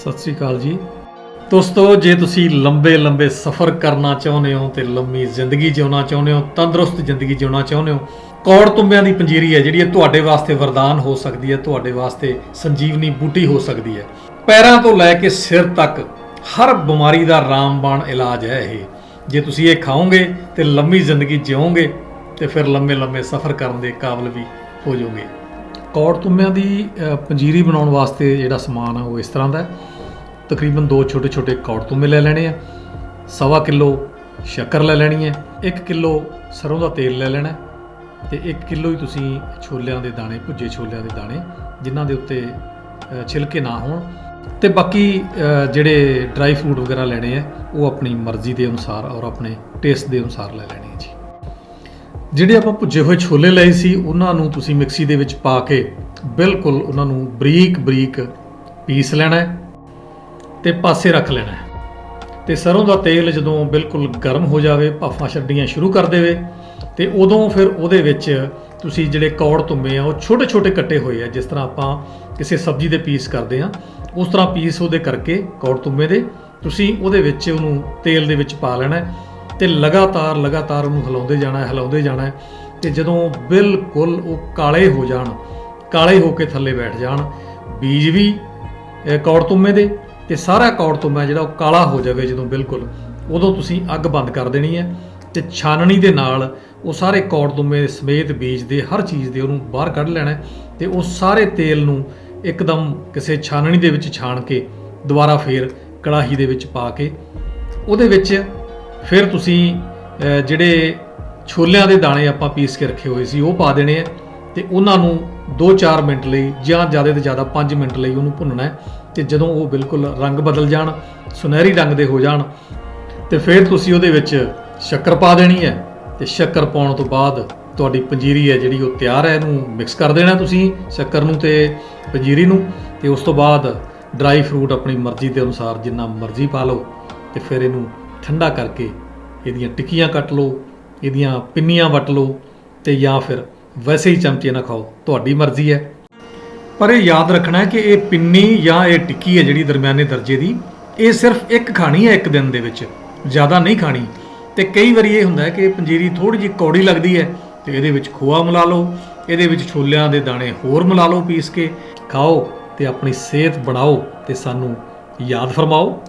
ਸਤਿ ਸ੍ਰੀ ਅਕਾਲ ਜੀ। ਦੋਸਤੋ, ਜੇ ਤੁਸੀਂ ਲੰਬੇ ਲੰਬੇ ਸਫ਼ਰ ਕਰਨਾ ਚਾਹੁੰਦੇ ਹੋ ਤੇ ਲੰਮੀ ਜ਼ਿੰਦਗੀ ਜਿਉਣਾ ਚਾਹੁੰਦੇ ਹੋ, ਤੰਦਰੁਸਤ ਜ਼ਿੰਦਗੀ ਜਿਉਣਾ ਚਾਹੁੰਦੇ ਹੋ, ਕੌੜ ਤੁੰਬਿਆਂ ਦੀ ਪੰਜੀਰੀ ਹੈ ਜਿਹੜੀ ਇਹ ਤੁਹਾਡੇ ਵਾਸਤੇ ਵਰਦਾਨ ਹੋ ਸਕਦੀ ਹੈ, ਤੁਹਾਡੇ ਵਾਸਤੇ ਸੰਜੀਵਨੀ ਬੂਟੀ ਹੋ ਸਕਦੀ ਹੈ। ਪੈਰਾਂ ਤੋਂ ਲੈ ਕੇ ਸਿਰ ਤੱਕ ਹਰ ਬਿਮਾਰੀ ਦਾ ਰਾਮਬਾਣ ਇਲਾਜ ਹੈ ਇਹ। ਜੇ ਤੁਸੀਂ ਇਹ ਖਾਓਗੇ ਤੇ ਲੰਮੀ ਜ਼ਿੰਦਗੀ ਜਿਓਗੇ ਤੇ ਫਿਰ ਲੰਮੇ ਲੰਮੇ ਸਫ਼ਰ ਕਰਨ ਦੇ ਕਾਬਿਲ ਵੀ ਹੋ ਜਾਓਗੇ। ਕੌੜ ਤੁੰਬਿਆਂ ਦੀ ਪੰਜੀਰੀ ਬਣਾਉਣ ਵਾਸਤੇ ਜਿਹੜਾ ਸਮਾਨ ਆ ਉਹ ਇਸ ਤਰ੍ਹਾਂ ਦਾ ਤਕਰੀਬਨ ਦੋ ਛੋਟੇ ਛੋਟੇ ਕੌੜ ਤੁੰਬੇ ਲੈ ਲੈਣੇ ਆ, ਸਵਾ ਕਿਲੋ ਸ਼ੱਕਰ ਲੈ ਲੈਣੀ ਹੈ 1 ਕਿਲੋ ਸਰੋਂ ਦਾ ਤੇਲ ਲੈ ਲੈਣਾ ਹੈ ਤੇ 1 ਕਿਲੋ ਹੀ ਤੁਸੀਂ ਛੋਲਿਆਂ ਦੇ ਦਾਣੇ, ਭੁੱਜੇ ਛੋਲਿਆਂ ਦੇ ਦਾਣੇ, ਜਿਨ੍ਹਾਂ ਦੇ ਉੱਤੇ ਛਿਲਕੇ ਨਾ ਹੋਣ। ਤੇ ਬਾਕੀ ਜਿਹੜੇ ਡਰਾਈ ਫਰੂਟ ਵਗੈਰਾ ਲੈਣੇ ਆ, ਉਹ ਆਪਣੀ ਮਰਜ਼ੀ ਦੇ ਅਨੁਸਾਰ ਔਰ ਆਪਣੇ ਟੇਸਟ ਦੇ ਅਨੁਸਾਰ ਲੈ ਲੈਣੇ ਆ ਜੀ। ਜਿਹੜੇ ਆਪਾਂ ਭੁੱਜੇ ਹੋਏ ਛੋਲੇ ਲਏ ਸੀ, ਉਹਨਾਂ ਨੂੰ ਤੁਸੀਂ ਮਿਕਸੀ ਦੇ ਵਿੱਚ ਪਾ ਕੇ ਬਿਲਕੁਲ ਉਹਨਾਂ ਨੂੰ ਬਰੀਕ ਬਰੀਕ ਪੀਸ ਲੈਣਾ ਹੈ ਤੇ ਪਾਸੇ ਰੱਖ ਲੈਣਾ ਹੈ। ਤੇ ਸਰੋਂ ਦਾ ਤੇਲ ਜਦੋਂ ਬਿਲਕੁਲ ਗਰਮ ਹੋ ਜਾਵੇ, ਭਾਫਾਂ ਛੱਡੀਆਂ ਸ਼ੁਰੂ ਕਰ ਦੇਵੇ ਤੇ ਉਦੋਂ ਫਿਰ ਉਹਦੇ ਵਿੱਚ ਤੁਸੀਂ ਜਿਹੜੇ ਕੌੜ ਤੁੰਬੇ ਆ, ਉਹ ਛੋਟੇ ਛੋਟੇ ਕੱਟੇ ਹੋਏ ਆ, ਜਿਸ ਤਰ੍ਹਾਂ ਆਪਾਂ ਕਿਸੇ ਸਬਜ਼ੀ ਦੇ ਪੀਸ ਕਰਦੇ ਆ ਉਸ ਤਰ੍ਹਾਂ ਪੀਸ ਉਹਦੇ ਕਰਕੇ ਕੌੜ ਤੁੰਬੇ ਦੇ ਤੁਸੀਂ ਉਹਦੇ ਵਿੱਚ ਉਹਨੂੰ ਤੇਲ ਦੇ ਵਿੱਚ ਪਾ ਲੈਣਾ ਤੇ ਲਗਾਤਾਰ ਲਗਾਤਾਰ ਉਹਨੂੰ ਹਿਲਾਉਂਦੇ ਜਾਣਾ ਹਿਲਾਉਂਦੇ ਜਾਣਾ ਹੈ ਤੇ ਜਦੋਂ ਬਿਲਕੁਲ ਉਹ ਕਾਲੇ ਹੋ ਜਾਣ, ਕਾਲੇ ਹੋ ਕੇ ਥੱਲੇ ਬੈਠ ਜਾਣ, ਬੀਜ ਵੀ ਇਹ ਕੌੜ ਤੁੰਮੇ ਦੇ ਤੇ ਸਾਰਾ ਕੌੜ ਤੁੰਮਾ ਜਿਹੜਾ ਉਹ ਕਾਲਾ ਹੋ ਜਾਵੇ ਜਦੋਂ ਬਿਲਕੁਲ, ਉਦੋਂ ਤੁਸੀਂ ਅੱਗ ਬੰਦ ਕਰ ਦੇਣੀ ਹੈ ਤੇ ਛਾਨਣੀ ਦੇ ਨਾਲ ਉਹ ਸਾਰੇ ਕੌੜ ਤੁੰਮੇ ਸਮੇਤ ਬੀਜ ਦੇ, ਹਰ ਚੀਜ਼ ਦੇ ਉਹਨੂੰ ਬਾਹਰ ਕੱਢ ਲੈਣਾ ਹੈ ਤੇ ਉਹ ਸਾਰੇ ਤੇਲ ਨੂੰ ਇੱਕਦਮ ਕਿਸੇ ਛਾਨਣੀ ਦੇ ਵਿੱਚ ਛਾਣ ਕੇ ਦੁਬਾਰਾ ਫੇਰ ਕੜਾਹੀ ਦੇ ਵਿੱਚ ਪਾ ਕੇ ਉਹਦੇ ਵਿੱਚ ਫਿਰ ਤੁਸੀਂ ਜਿਹੜੇ ਛੋਲਿਆਂ ਦੇ ਦਾਣੇ ਆਪਾਂ ਪੀਸ ਕੇ ਰੱਖੇ ਹੋਏ ਸੀ, ਉਹ ਪਾ ਦੇਣੇ ਆ ਤੇ ਉਹਨਾਂ ਨੂੰ 2-4 ਮਿੰਟ ਲਈ ਜਾਂ ਜ਼ਿਆਦਾ ਤੋਂ ਜ਼ਿਆਦਾ 5 ਮਿੰਟ ਲਈ ਉਹਨੂੰ ਭੁੰਨਣਾ ਹੈ ਤੇ ਜਦੋਂ ਉਹ ਬਿਲਕੁਲ ਰੰਗ ਬਦਲ ਜਾਣ, ਸੁਨਹਿਰੀ ਰੰਗ ਦੇ ਹੋ ਜਾਣ, ਤੇ ਫਿਰ ਤੁਸੀਂ ਉਹਦੇ ਵਿੱਚ ਸ਼ੱਕਰ ਪਾ ਦੇਣੀ ਹੈ ਤੇ ਸ਼ੱਕਰ ਪਾਉਣ ਤੋਂ ਬਾਅਦ ਤੁਹਾਡੀ ਪੰਜੀਰੀ ਹੈ ਜਿਹੜੀ ਉਹ ਤਿਆਰ ਹੈ, ਇਹਨੂੰ ਮਿਕਸ ਕਰ ਦੇਣਾ ਤੁਸੀਂ ਸ਼ੱਕਰ ਨੂੰ ਤੇ ਪੰਜੀਰੀ ਨੂੰ ਤੇ ਉਸ ਤੋਂ ਬਾਅਦ ਡਰਾਈ ਫਰੂਟ ਆਪਣੀ ਮਰਜ਼ੀ ਦੇ ਅਨੁਸਾਰ ਜਿੰਨਾ ਮਰਜ਼ੀ ਪਾ ਲਓ ਤੇ ਫਿਰ ਇਹਨੂੰ ਠੰਡਾ ਕਰਕੇ ਇਹਦੀਆਂ ਟਿੱਕੀਆਂ ਕੱਟ ਲਓ, ਇਹਦੀਆਂ ਪਿੰਨੀਆਂ ਵੱਟ ਲਓ ਤੇ ਜਾਂ ਫਿਰ ਵੈਸੇ ਹੀ ਚਮਚੇ ਨਾਲ ਖਾਓ, ਤੁਹਾਡੀ ਮਰਜ਼ੀ ਹੈ। ਪਰ ਇਹ ਯਾਦ ਰੱਖਣਾ ਹੈ ਕਿ ਇਹ ਪਿੰਨੀ ਜਾਂ ਇਹ ਟਿੱਕੀ ਹੈ ਜਿਹੜੀ ਦਰਮਿਆਨੇ ਦਰਜੇ ਦੀ, ਇਹ ਸਿਰਫ ਇੱਕ ਖਾਣੀ ਹੈ ਇੱਕ ਦਿਨ ਦੇ ਵਿੱਚ, ਜ਼ਿਆਦਾ ਨਹੀਂ ਖਾਣੀ। ਤੇ ਕਈ ਵਾਰੀ ਇਹ ਹੁੰਦਾ ਹੈ ਕਿ ਪੰਜੀਰੀ ਥੋੜੀ ਜਿਹੀ ਕੌੜੀ ਲੱਗਦੀ ਹੈ ਤੇ ਇਹਦੇ ਵਿੱਚ ਖੋਆ ਮਿਲਾ ਲਓ, ਇਹਦੇ ਵਿੱਚ ਛੋਲਿਆਂ ਦੇ ਦਾਣੇ ਹੋਰ ਮਿਲਾ ਲਓ ਪੀਸ ਕੇ, ਖਾਓ ਤੇ ਆਪਣੀ ਸਿਹਤ ਬਣਾਓ ਤੇ ਸਾਨੂੰ ਯਾਦ ਫਰਮਾਓ।